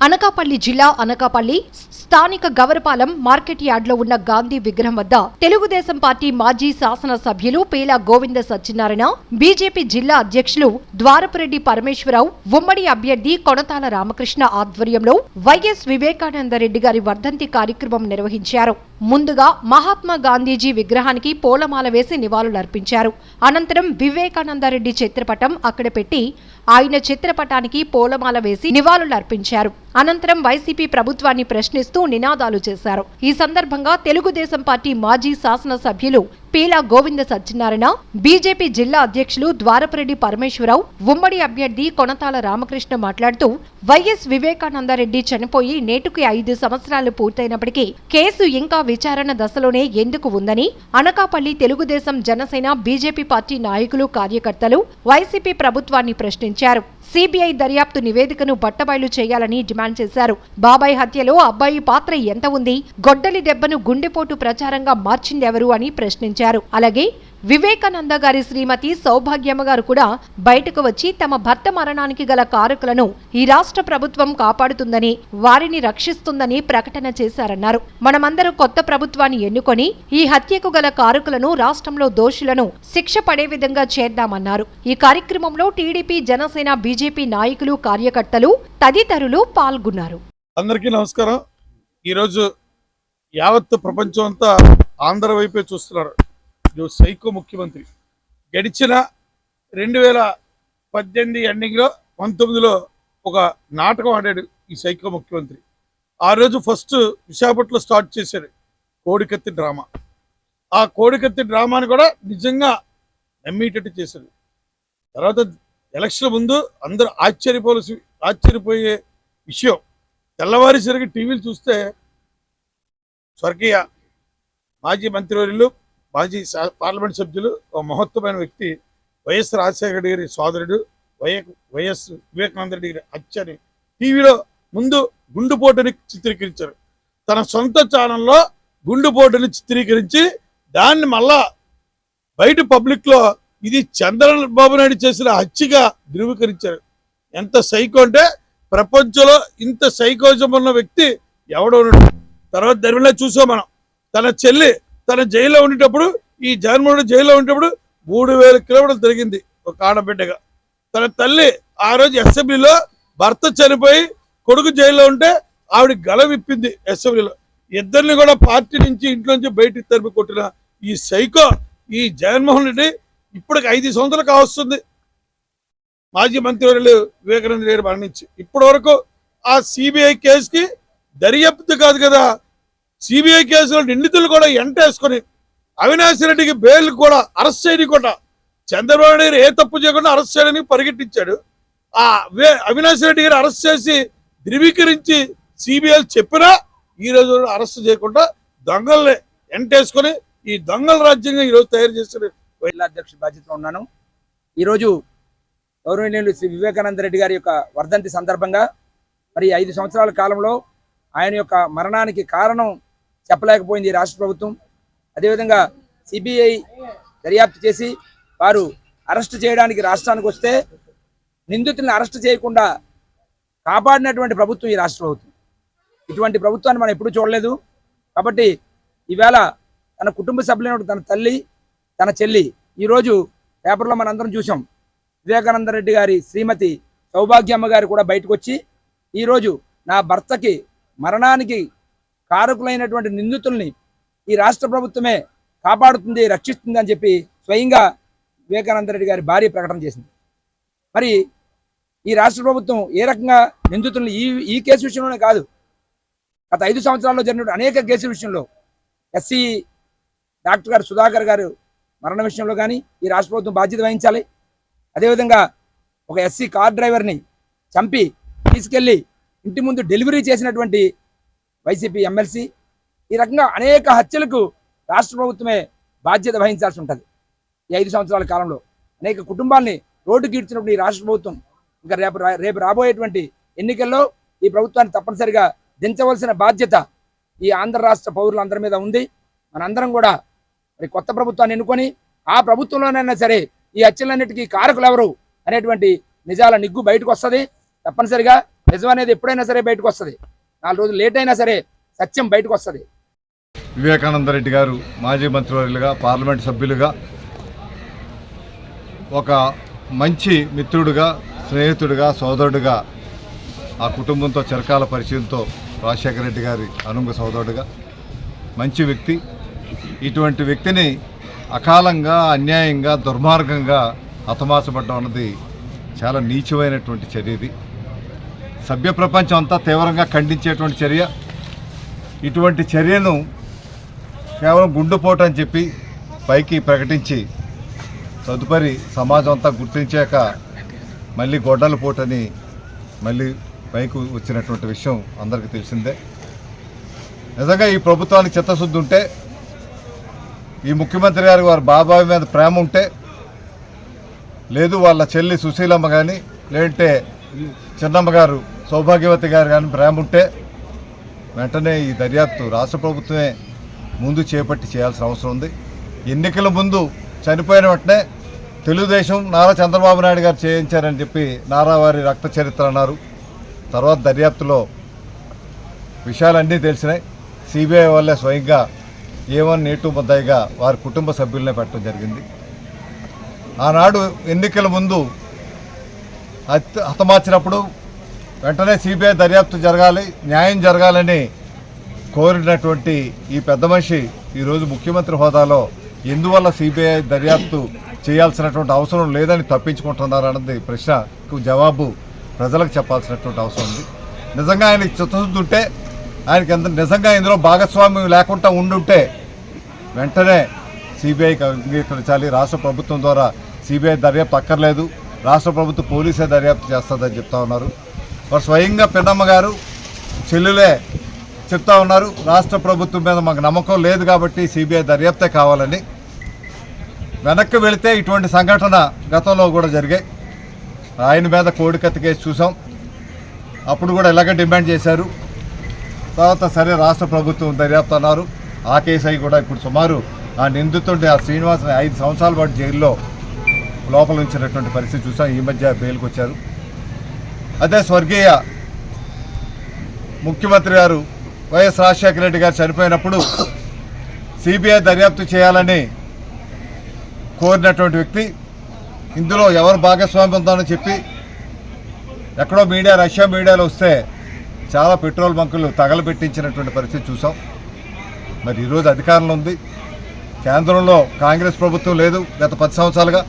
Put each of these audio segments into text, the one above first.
అనకాపల్లి జిల్లా అనకాపల్లి స్థానిక గవరపాలెం మార్కెట్ యార్డ్లో ఉన్న గాంధీ విగ్రహం వద్ద తెలుగుదేశం పార్టీ మాజీ శాసన సభ్యులు పేల గోవింద సత్యనారాయణ బీజేపీ జిల్లా అధ్యక్షులు ద్వారపురెడ్డి పరమేశ్వరరావు ఉమ్మడి అభ్యర్థి కొనతాల రామకృష్ణ ఆధ్వర్యంలో వైఎస్ వివేకానందరెడ్డి గారి వర్ధంతి కార్యక్రమం నిర్వహించారు. ముందుగా మహాత్మా గాంధీజీ విగ్రహానికి పూలమాల వేసి నివాళులర్పించారు. అనంతరం వివేకానందరెడ్డి చిత్రపటం అక్కడ పెట్టి ఆయన చిత్రపటానికి పూలమాల వేసి నివాళులర్పించారు. అనంతరం వైసీపీ ప్రభుత్వాన్ని ప్రశ్నిస్తూ నినాదాలు చేశారు. ఈ సందర్భంగా తెలుగుదేశం పార్టీ మాజీ శాసన సభ్యులు పీలా గోవింద సత్యనారాయణ బీజేపీ జిల్లా అధ్యక్షులు ద్వారపరెడ్డి పరమేశ్వరరావు ఉమ్మడి అభ్యర్థి కొనతాల రామకృష్ణ మాట్లాడుతూ వైఎస్ వివేకానందరెడ్డి చనిపోయి నేటికి ఐదు సంవత్సరాలు పూర్తయినప్పటికీ కేసు ఇంకా విచారణ దశలోనే ఎందుకు ఉందని అనకాపల్లి తెలుగుదేశం జనసేన బీజేపీ పార్టీ నాయకులు కార్యకర్తలు వైసీపీ ప్రభుత్వాన్ని ప్రశ్నించారు. సిబిఐ దర్యాప్తు నివేదికను బట్టబయలు చేయాలని డిమాండ్ చేశారు. బాబాయ్ హత్యలో అబ్బాయి పాత్ర ఎంత ఉంది? గొడ్డలి దెబ్బను గుండెపోటు ప్రచారంగా మార్చిందెవరు అని ప్రశ్నించారు. అలాగే వివేకానంద గారి శ్రీమతి సౌభాగ్యమ్మ గారు కూడా బయటకు వచ్చి తమ భర్త మరణానికి గల కారకులను ఈ రాష్ట్ర ప్రభుత్వం కాపాడుతుందని వారిని రక్షిస్తుందని ప్రకటన చేశారన్నారు. మనమందరూ కొత్త ప్రభుత్వాన్ని ఎన్నుకొని ఈ హత్యకు గల కారకులను రాష్ట్రంలో దోషులను శిక్ష పడే విధంగా చేద్దామన్నారు. ఈ కార్యక్రమంలో టీడీపీ జనసేన బీజేపీ నాయకులు కార్యకర్తలు తదితరులు పాల్గొన్నారు. అందరికీ నమస్కారం. ఈరోజు యావత్ ప్రపంచం అంతా ఆంధ్ర వైపే చూస్తున్నారు. ఇది సైకో ముఖ్యమంత్రి. గడిచిన రెండు వేల పద్దెనిమిది ఎండింగ్లో పంతొమ్మిదిలో ఒక నాటకం ఆడాడు ఈ సైకో ముఖ్యమంత్రి. ఆ రోజు ఫస్ట్ విశాఖపట్నంలో స్టార్ట్ చేశాడు కోడికత్తి డ్రామా. ఆ కోడికత్తి డ్రామాని కూడా నిజంగా నమ్మేటట్టు చేశాడు తర్వాత ఎలక్షన్ ముందు అందరూ ఆశ్చర్యపోవలసి ఆశ్చర్యపోయే విషయం. తెల్లవారిసరికి టీవీలు చూస్తే స్వర్గీయ మాజీ మంత్రివర్యులు మాజీ పార్లమెంట్ సభ్యులు ఒక మహత్వమైన వ్యక్తి వైఎస్ రాజశేఖర గారి సోదరుడు వై వైఎస్ వివేకానంద రెడ్డి గారి అచ్చని టీవీలో ముందు గుండుపోటుని చిత్రీకరించారు. తన సొంత ఛానల్లో గుండుపోటుని చిత్రీకరించి దాన్ని మళ్ళా బయట పబ్లిక్లో ఇది చంద్రబాబు నాయుడు చేసిన హత్యగా ధృవీకరించారు. ఎంత సైకో అంటే ప్రపంచంలో ఇంత సైకోజం ఉన్న వ్యక్తి ఎవడో ఉన్నాడు. తర్వాత ధర్మిలా చూసాం మనం. తన చెల్లి తన జైల్లో ఉండేటప్పుడు ఈ జగన్మోహన్ రెడ్డి జైల్లో ఉండేటప్పుడు మూడు వేల కిలోమీటర్లు తిరిగింది ఒక ఆడబిడ్డగా. తన తల్లి ఆ రోజు అసెంబ్లీలో భర్త చనిపోయి కొడుకు జైల్లో ఉంటే ఆవిడ గల విప్పింది అసెంబ్లీలో ఇద్దరిని కూడా పార్టీ నుంచి ఇంట్లో నుంచి బయటికి తరిపి కొట్టిన ఈ సైకో ఈ జగన్మోహన్ రెడ్డి ఇప్పటికి ఐదు సంవత్సరాలు కావస్తుంది. మాజీ మంత్రివర్యులు వివేకానంద రెడ్డి మరణించి ఇప్పటి వరకు ఆ సిబిఐ కేసుకి దర్యాప్తు కాదు కదా. సిబిఐ కేసులో నిందితులు కూడా ఎంటేసుకొని అవినాష్ రెడ్డికి బెయిల్ కూడా అరెస్ట్ చేయకుండా చంద్రబాబు నాయుడు ఏ తప్పు చేయకుండా అరెస్ట్ చేయడానికి పరిగెట్టించాడు. ఆ అవినాష్ రెడ్డి గారు అరెస్ట్ చేసి ధృవీకరించి సిబిఐ చెప్పినా ఈ రోజు అరెస్ట్ చేయకుండా దొంగల్ని ఎంటేసుకొని ఈ దొంగల రాజ్యంగా ఈ రోజు తయారు చేసిన జిల్లా అధ్యక్ష బాధ్యతలో ఉన్నాను. ఈరోజు గౌరవనీయులు శ్రీ వివేకానంద రెడ్డి గారి యొక్క వర్ధంతి సందర్భంగా మరి ఐదు సంవత్సరాల కాలంలో ఆయన యొక్క మరణానికి కారణం చెప్పలేకపోయింది ఈ రాష్ట్ర ప్రభుత్వం. అదేవిధంగా సిబిఐ దర్యాప్తు చేసి వారు అరెస్ట్ చేయడానికి రాష్ట్రానికి వస్తే నిందితుల్ని అరెస్ట్ చేయకుండా కాపాడినటువంటి ప్రభుత్వం ఈ రాష్ట్ర ప్రభుత్వం. ఇటువంటి ప్రభుత్వాన్ని మనం ఎప్పుడూ చూడలేదు. కాబట్టి ఈవేళ తన కుటుంబ సభ్యులైన తన తల్లి తన చెల్లి ఈరోజు పేపర్లో మనందరం చూసాం వివేకానంద రెడ్డి గారి శ్రీమతి సౌభాగ్యమ్మ గారు కూడా బయటకు వచ్చి ఈరోజు నా భర్తకి మరణానికి కారకులైనటువంటి నిందితుల్ని ఈ రాష్ట్ర ప్రభుత్వమే కాపాడుతుంది రక్షిస్తుంది అని చెప్పి స్వయంగా వివేకానంద రెడ్డి గారి భార్య ప్రకటన చేసింది. మరి ఈ రాష్ట్ర ప్రభుత్వం ఏ రకంగా నిందితుల్ని ఈ ఈ కేసు విషయంలోనే కాదు గత ఐదు సంవత్సరాల్లో జరిగిన అనేక కేసుల విషయంలో ఎస్సీ డాక్టర్ గారు సుధాకర్ గారు మరణ విషయంలో కానీ ఈ రాష్ట్ర ప్రభుత్వం బాధ్యత వహించాలి. అదేవిధంగా ఒక ఎస్సీ కార్ డ్రైవర్ని చంపి తీసుకెళ్ళి ఇంటి ముందు డెలివరీ చేసినటువంటి వైసీపీ ఎమ్మెల్సీ. ఈ రకంగా అనేక హత్యలకు రాష్ట్ర ప్రభుత్వమే బాధ్యత వహించాల్సి ఉంటుంది. ఈ ఐదు సంవత్సరాల కాలంలో అనేక కుటుంబాల్ని రోడ్డుకి గీడ్చినప్పుడు ఈ రాష్ట్ర ప్రభుత్వం ఇంకా రేపు రేపు రాబోయేటువంటి ఎన్నికల్లో ఈ ప్రభుత్వాన్ని తప్పనిసరిగా దించవలసిన బాధ్యత ఈ ఆంధ్ర రాష్ట్ర పౌరులందరి మీద ఉంది. మనందరం కూడా మరి కొత్త ప్రభుత్వాన్ని ఎన్నుకొని ఆ ప్రభుత్వంలోనైనా సరే ఈ హత్యలన్నిటికీ కారకులు ఎవరు అనేటువంటి నిజాల నిగ్గు బయటకు వస్తుంది. తప్పనిసరిగా నిజం అనేది ఎప్పుడైనా సరే బయటకు వస్తుంది. నాలుగు రోజులు లేట్ అయినా సరే సత్యం బయటకు వస్తుంది. వివేకానంద రెడ్డి గారు మాజీ మంత్రివర్యులుగా పార్లమెంట్ సభ్యులుగా ఒక మంచి మిత్రుడుగా స్నేహితుడిగా సోదరుడిగా ఆ కుటుంబంతో చిరకాల పరిచయంతో రాజశేఖర రెడ్డి గారి అనుంగ సోదరుడుగా మంచి వ్యక్తి. ఇటువంటి వ్యక్తిని అకాలంగా అన్యాయంగా దుర్మార్గంగా హతమార్చబడ్డం అన్నది చాలా నీచమైనటువంటి చర్య ఇది. సభ్య ప్రపంచం అంతా తీవ్రంగా ఖండించేటువంటి చర్య. ఇటువంటి చర్యను కేవలం గుండుపోటు అని చెప్పి పైకి ప్రకటించి తదుపరి సమాజం అంతా గుర్తించాక మళ్ళీ గొడ్డల పోటని మళ్ళీ పైకి వచ్చినటువంటి విషయం అందరికీ తెలిసిందే. నిజంగా ఈ ప్రభుత్వానికి చిత్తశుద్ధి ఉంటే ఈ ముఖ్యమంత్రి గారి వారి బాబాయ్ మీద ప్రేమ ఉంటే లేదు వాళ్ళ చెల్లి సుశీలమ్మ కానీ లేదంటే చిన్నమ్మ గారు సౌభాగ్యవతి గారు కానీ ప్రేమ ఉంటే వెంటనే ఈ దర్యాప్తు రాష్ట్ర ప్రభుత్వమే ముందు చేపట్టి చేయాల్సిన అవసరం ఉంది. ఎన్నికల ముందు చనిపోయిన వెంటనే తెలుగుదేశం నారా చంద్రబాబు నాయుడు గారు చేయించారని చెప్పి నారా వారి రక్త చరిత్ర అన్నారు. తర్వాత దర్యాప్తులో విషయాలన్నీ తెలిసినాయి. సిబిఐ వల్లే స్వయంగా ఏవన్ నేటు ముద్దాయిగా వారి కుటుంబ సభ్యులనే పెట్టడం జరిగింది. ఆనాడు ఎన్నికల ముందు హతమార్చినప్పుడు వెంటనే సిబిఐ దర్యాప్తు జరగాలి న్యాయం జరగాలని కోరినటువంటి ఈ పెద్ద మనిషి ఈరోజు ముఖ్యమంత్రి హోదాలో ఎందువల్ల సిబిఐ దర్యాప్తు చేయాల్సినటువంటి అవసరం లేదని తప్పించుకుంటున్నారన్నది ప్రశ్నకు జవాబు ప్రజలకు చెప్పాల్సినటువంటి అవసరం ఉంది. నిజంగా ఆయన చిత్తశుద్ధి ఉంటే ఆయనకి ఎంత నిజంగా ఇందులో భాగస్వామ్యం లేకుండా ఉండుంటే వెంటనే సిబిఐకి అంగీకరించాలి. రాష్ట్ర ప్రభుత్వం ద్వారా సిబిఐ దర్యాప్తు అక్కర్లేదు. రాష్ట్ర ప్రభుత్వం పోలీసే దర్యాప్తు చేస్తుందని చెప్తా ఉన్నారు. వారు స్వయంగా పెన్నమ్మ గారు చెల్లులే చెప్తా ఉన్నారు రాష్ట్ర ప్రభుత్వం మీద మాకు నమ్మకం లేదు కాబట్టి సిబిఐ దర్యాప్తే కావాలని. వెనక్కి వెళితే ఇటువంటి సంఘటన గతంలో కూడా జరిగాయి. ఆయన మీద కోడికత్తి కేసు చూసాం. అప్పుడు కూడా ఇలాగే డిమాండ్ చేశారు. తర్వాత సరే రాష్ట్ర ప్రభుత్వం దర్యాప్తు అన్నారు. ఆ కేసు అయి కూడా ఇప్పుడు సుమారు ఆ నిందితుంటే ఆ శ్రీనివాసని ఐదు సంవత్సరాల పాటు జైల్లో లోపల ఉంచినటువంటి పరిస్థితి చూసాం ఈ మధ్య బెయిల్కి వచ్చారు. అదే స్వర్గీయ ముఖ్యమంత్రి గారు వైఎస్ రాజశేఖర రెడ్డి గారు చనిపోయినప్పుడు సిబిఐ దర్యాప్తు చేయాలని కోరినటువంటి వ్యక్తి ఇందులో ఎవరు భాగస్వామ్యం ఉందని చెప్పి ఎక్కడో మీడియా రష్యా మీడియాలో వస్తే చాలా పెట్రోల్ బంకులు తగలబెట్టించినటువంటి పరిస్థితి చూసాం. మరి ఈరోజు అధికారంలో ఉంది. కేంద్రంలో కాంగ్రెస్ ప్రభుత్వం లేదు గత పది సంవత్సరాలుగా.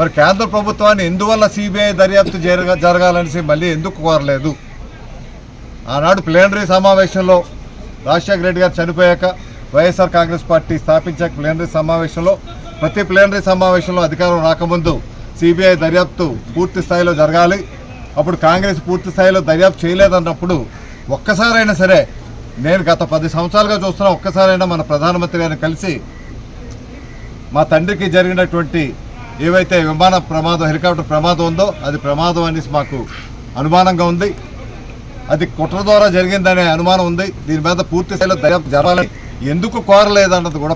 మరి కేంద్ర ప్రభుత్వాన్ని ఎందువల్ల సిబిఐ దర్యాప్తు జరగ జరగాలనేసి మళ్ళీ ఎందుకు కోరలేదు? ఆనాడు ప్లేనరీ సమావేశంలో రాజశేఖర రెడ్డి గారు చనిపోయాక వైఎస్ఆర్ కాంగ్రెస్ పార్టీ స్థాపించాక ప్లేనరీ సమావేశంలో ప్రతి ప్లేనరీ సమావేశంలో అధికారం రాకముందు సిబిఐ దర్యాప్తు పూర్తి స్థాయిలో జరగాలి. అప్పుడు కాంగ్రెస్ పూర్తి స్థాయిలో దర్యాప్తు చేయలేదన్నప్పుడు ఒక్కసారైనా సరే నేను గత పది సంవత్సరాలుగా చూస్తున్నా ఒక్కసారైనా మన ప్రధానమంత్రి గారిని కలిసి మా తండ్రికి జరిగినటువంటి ఏవైతే విమాన ప్రమాదం హెలికాప్టర్ ప్రమాదం ఉందో అది ప్రమాదం అనేసి మాకు అనుమానంగా ఉంది. అది కుట్ర ద్వారా జరిగిందనే అనుమానం ఉంది. దీని మీద పూర్తి స్థాయిలో దర్యాప్తు జరగాలని ఎందుకు కోరలేదన్నది కూడా